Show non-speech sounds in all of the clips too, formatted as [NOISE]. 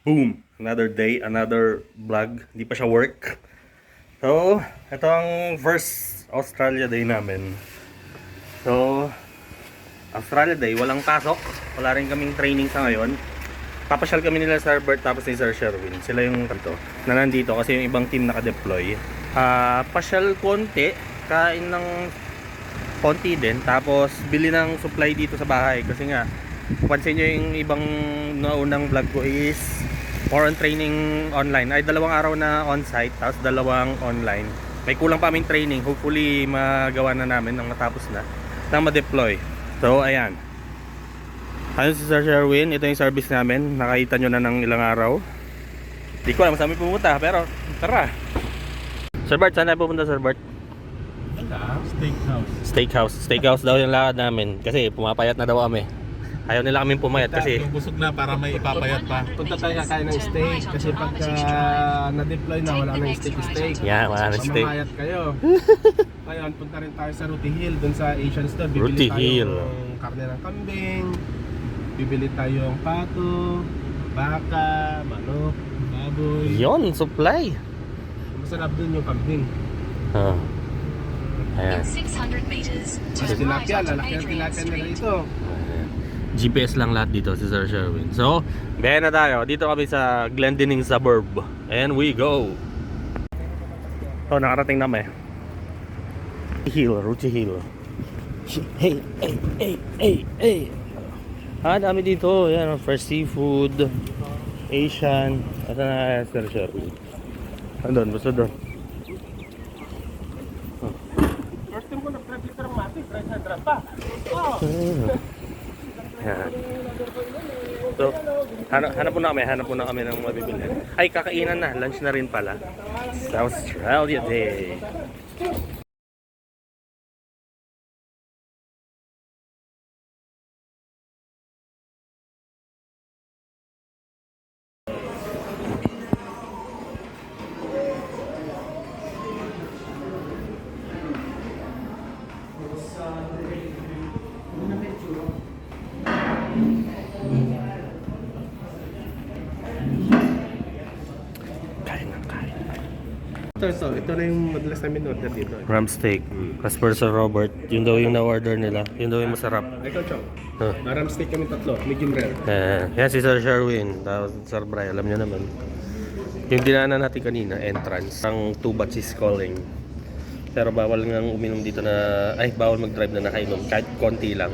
Boom! Another day, another vlog. Hindi pa siya work. So, ito ang first Australia day namin. So, Australia day, walang pasok. Wala rin kaming training sa ngayon. Papasyal kami nila Sir Bert tapos ni Sir Sherwin. Sila yung kanto na nandito kasi yung ibang team naka-deploy. Ah, pasyal konti, kain ng konti din, tapos bili ng supply dito sa bahay kasi nga pansin nyo yung ibang naunang vlog ko is more on training online. Ay dalawang araw na on-site, tapos dalawang online. May kulang pa aming training. Hopefully magawa na namin nang matapos na na ma-deploy. So ayan. Ayun si Sir Sherwin, ito yung service namin. Nakita nyo na ng ilang araw. Di ko alam saan kami pumunta, pero tara. Sir Bart, saan tayo pupunta Sir Bart? Steakhouse. Steakhouse. Steakhouse daw yung lakad namin. Kasi pumapayat na daw kami. Ayaw nila kaming pumayat kasi Yung busog na para may ipapayat pa. Punta tayo kakain ng steak kasi pagka na-deploy na wala nang steak-steak. Yeah, wala nang steak. Mamayat kayo. [LAUGHS] Ngayon, punta rin tayo sa Ruti Hill dun sa Asian store. Bibili Ruti tayo Hill. ng karne ng kambing. Bibili tayo ng pato, baka, manok, baboy. yon supply. Masarap dun yung kambing. Oh. Ayan. In 600 meters, Mas turn right onto lalaki ang Adrian Street. ito. Ayan. GPS lang lahat dito si Sir Sherwin. So, biyahe na tayo. Dito kami sa Glendinning suburb. And we go. Oh, nakarating na kami. Hill, Ruchi Hill. Hey, hey, hey, hey, hey. Ah, dami dito. Yan, fresh seafood, Asian. Asa na Sir Sherwin? Andun, basta doon. First ko ng matik, right hand drop pa. [LAUGHS] Yan. So, hanap, hanap po na kami, hanap po na kami ng mabibili. Ay, kakainan na, lunch na rin pala. Sa Australia Day. Ito, ito. Na yung madalas namin order dito. Ram steak. As per Sir Robert, yun daw yung na-order nila. Yun daw yung masarap. Ikaw, Chong. Huh. Maram steak kami tatlo, medium rare. Eh, yan si Sir Sherwin. Tapos Sir Bray, alam niyo naman. Yung dinaanan natin kanina, entrance. Ang two batch is calling. Pero bawal nga uminom dito na, ay bawal mag-drive na nakainom. Kahit konti lang.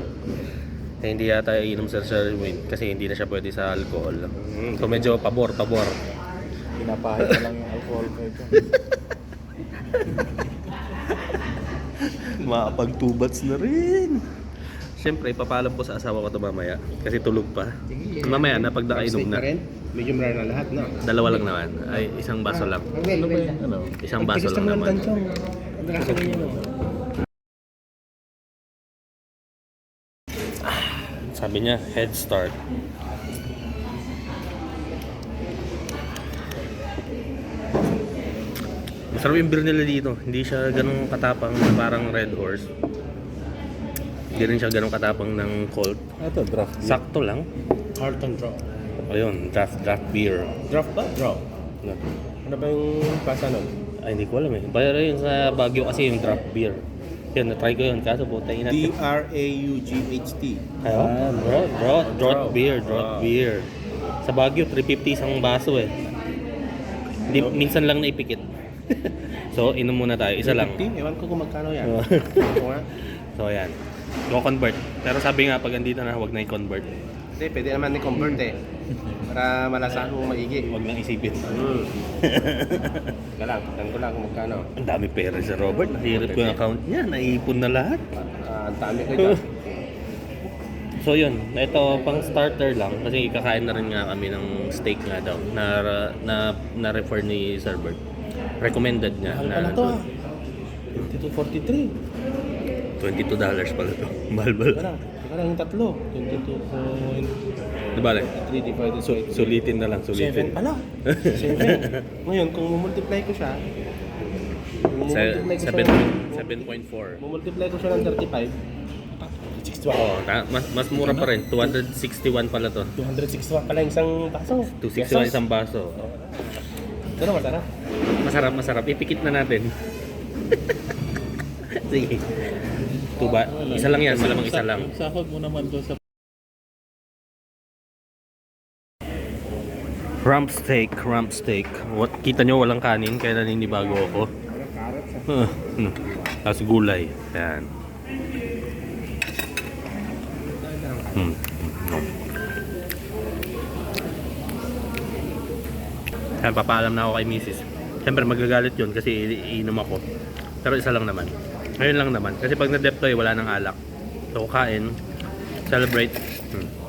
Eh, hindi yata iinom Sir Sherwin kasi hindi na siya pwede sa alcohol. So medyo pabor, pabor. Pinapahit na lang yung alcohol ko ito. Makapag two bats na rin. Siyempre, ipapalam ko sa asawa ko ito mamaya. Kasi tulog pa. Mamaya na pag nakainom na. Medium rare na lahat, no? Dalawa lang naman. Ay, isang baso lang. Ano ba? Ano? Isang baso lang naman. Sabi niya, head start. Masarap yung beer nila dito. Hindi siya ganun katapang na parang Red Horse. Hindi rin siya ganun katapang ng Colt. Ito, draft beer. Sakto lang. Carlton Draw. Ayun, draft draft beer. Draft ba? Draw. Na. Ano ba yung pasa nun? Ay, hindi ko alam eh. Pero yun sa Baguio kasi yung draft beer. Yun, na-try ko yun. Kaso po, tayo natin. D-R-A-U-G-H-T. Ayo, bro, bro, draught Draw. beer, draught Wow. beer. Sa Baguio, 350 isang baso eh. Hindi, minsan lang naipikit. [LAUGHS] so, inom muna tayo. Isa lang. 50? Ewan ko kung magkano yan. Nga. [LAUGHS] so, ayan. Go convert. Pero sabi nga, pag andito na, huwag na i-convert. Hindi, pwede naman ni-convert eh. Para malasahan mo maigi. Huwag nang isipin. [LAUGHS] Teka lang, tanong ko lang kung magkano. Ang dami pera si Robert. Nahirap ko yung account niya. Naipon na lahat. Ah, ang dami ko dyan. So yun, ito pang starter lang kasi kakain na rin nga kami ng steak nga daw na na na refer ni Sir Bert. Recommended niya Mahal na pala to ah. 22.43. $22 dollars pala to. [LAUGHS] Mahal? Teka lang, teka lang yung tatlo. 22.3 Di ba? divided So, sulitin na lang, 7 sulitin. pala. [LAUGHS] 7. Ngayon, kung mumultiply ko siya, kung mumultiply ko siya, seven- ng- 7.4. mumultiply ko siya ng 35, 261. Oo, ta- mas, mas mura pa rin. 261 pala to. 261 pala yung isang baso. 261 isang baso. Na masarap. Masarap, masarap. Ipikit na natin. [LAUGHS] Sige. Tuba. Isa lang yan. Malamang isa lang. Sahod mo naman doon sa Rump steak, rump steak. What, kita nyo walang kanin kaya naninibago ako. Huh, hmm. Tapos gulay. Yan. Hmm. Yan, papaalam na ako kay misis. Siyempre magagalit yun kasi iinom ako. Pero isa lang naman. Ngayon lang naman. Kasi pag na-deploy, wala nang alak. So, kain. Celebrate. Hmm.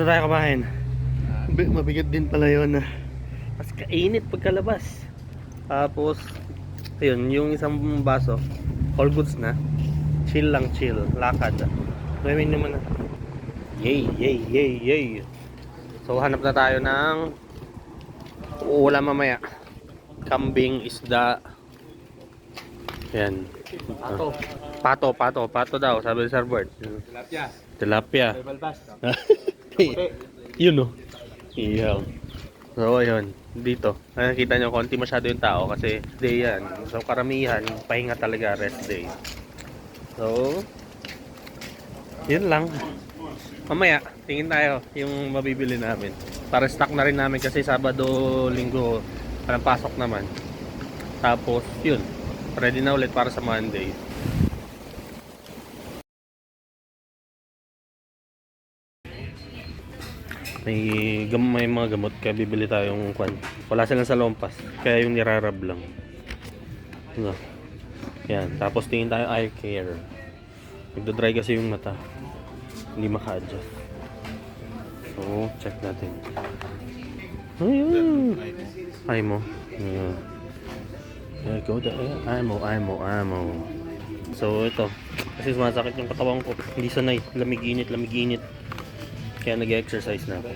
Na tayo kumain. Bi- Mabigat din pala yun. ah. Mas kainit pagkalabas. Tapos, ayun, yung isang baso, all goods na. Chill lang, chill. Lakad. Gawin naman na. Yay, yay, yay, yay. So, hanap na tayo ng ulam mamaya. Kambing, isda. Yan. Pato. Pato, pato, pato daw, sabi ni Sir Bert. Tilapia. Tilapia. Balbas. [LAUGHS] yun no. Iyaw. So ayun, dito. Nakikita nyo, konti masyado yung tao kasi day yan. So karamihan, pahinga talaga rest day. So, yun lang. Mamaya, tingin tayo yung mabibili namin. Para stock na rin namin kasi Sabado, Linggo, parang pasok naman. Tapos, yun. Ready na ulit para sa Monday. May, gam may mga gamot kaya bibili tayong kwan. Wala silang sa lompas. Kaya yung nirarab lang. No. Yan. Tapos tingin tayo eye care. Nagdadry kasi yung mata. Hindi maka-adjust. So, check natin. Ayun. Eye mo. Ayan. There go the eye mo, eye mo, eye mo. So, ito. Kasi sumasakit yung katawan ko. Hindi sanay. Lamig-init, lamig-init. Kaya nag-exercise na ako.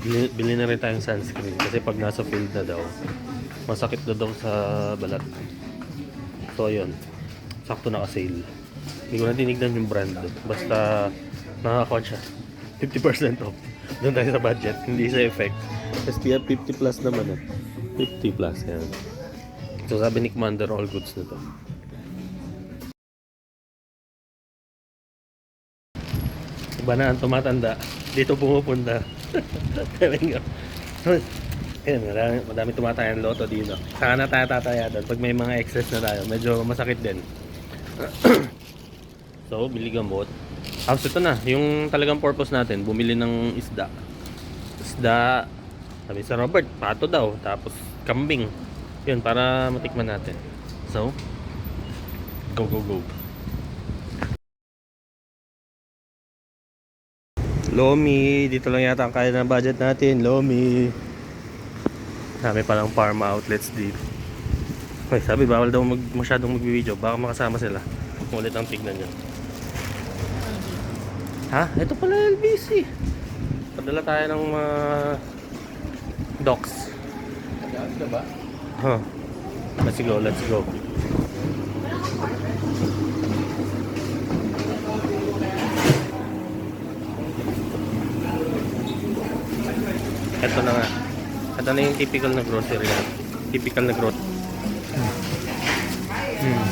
Bili, bili na rin tayong sunscreen kasi pag nasa field na daw, masakit na daw sa balat. So ayun, sakto naka-sale. Hindi ko na tinignan yung brand. Basta nakakuha siya. 50% off. Doon tayo sa budget, hindi sa effect. SPF 50 plus naman eh. 50 plus, yan. So sabi ni Commander, all goods na to. Iba na ang tumatanda. Dito pumupunta. [LAUGHS] Ayan, madami, madami tumatayan loto dito. Saka na tayo tataya doon. Pag may mga excess na tayo, medyo masakit din. [CLEARS THROAT] so, bili gamot. Tapos ito na, yung talagang purpose natin, bumili ng isda. Isda, sabi sa Robert, pato daw. Tapos kambing. Yun, para matikman natin. So, go, go, go. Lomi, dito lang yata ang kaya ng budget natin. Lomi. Dami palang farm outlets dito. Ay, sabi bawal daw mag, masyadong mag-video. Baka makasama sila. Kung ulit ang tignan nyo. Ha? Ito pala LBC. Padala tayo ng mga docs. Yan, diba? Huh. Let's go, let's go. Ito na nga. Ito na yung typical na grocery na. Typical na grocery. Hmm.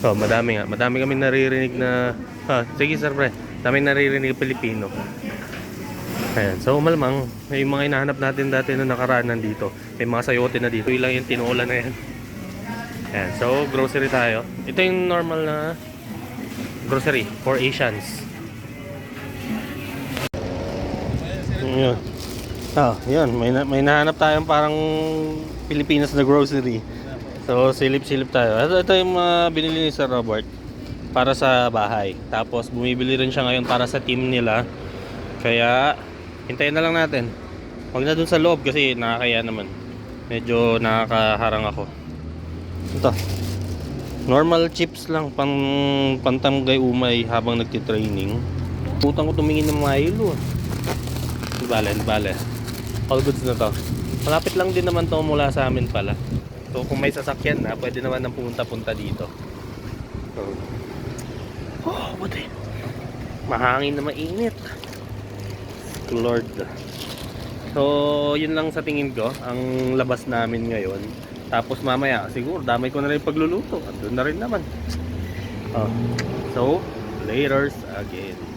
So, madami nga. Madami kami naririnig na... Ah, sige sir, pre. Dami naririnig na Pilipino. Ayan. So, malamang, may mga hinahanap natin dati na nakaraan nandito. May mga sayote na dito. Yung lang yung tinola na yan. Ayan, so grocery tayo. Ito yung normal na grocery for Asians. Yun. Ah, yun. May, na- may nahanap tayong parang Pilipinas na grocery. So, silip-silip tayo. Ito, ito yung mga binili ni Sir Robert para sa bahay. Tapos, bumibili rin siya ngayon para sa team nila. Kaya, hintayin na lang natin. Huwag na dun sa loob kasi nakakaya naman. Medyo nakakaharang ako. Ito. Normal chips lang pang pantamgay umay habang nagtitraining. Putang ko tumingin ng Milo. bale, bale. All goods na to. Malapit lang din naman to mula sa amin pala. So kung may sasakyan na, pwede naman nang pumunta-punta dito. So, oh, what the? Mahangin na mainit. Lord. So, yun lang sa tingin ko, ang labas namin ngayon. Tapos mamaya, siguro, damay ko na rin pagluluto. Andun na rin naman. Oh. So, laters again.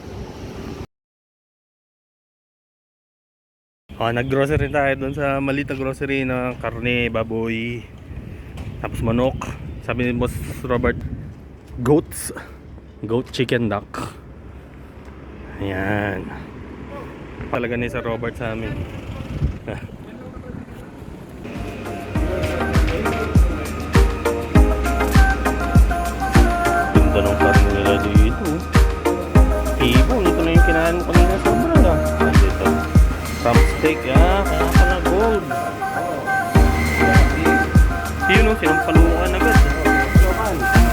Oh, nag-grocery tayo doon sa malita grocery na karne, baboy, tapos manok. Sabi ni Boss Robert, goats. Goat chicken duck. Ayan. Talaga ni Sir Robert sa amin. [LAUGHS] steak, ah. Kaya pala gold. Yun o, sinampalukan agad.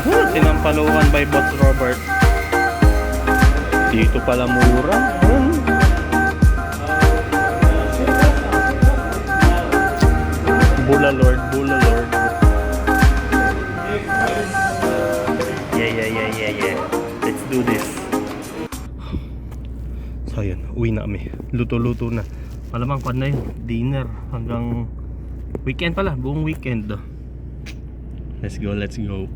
Hmm, sinampalukan by Boss Robert. Dito pala mura. Hmm. Bula Lord, Bula Lord. Yeah, yeah, yeah, yeah, yeah. Let's do this. So yun, uwi na kami. Luto-luto na. Malamang kwan na yun. Dinner hanggang weekend pala. Buong weekend. Let's go, let's go.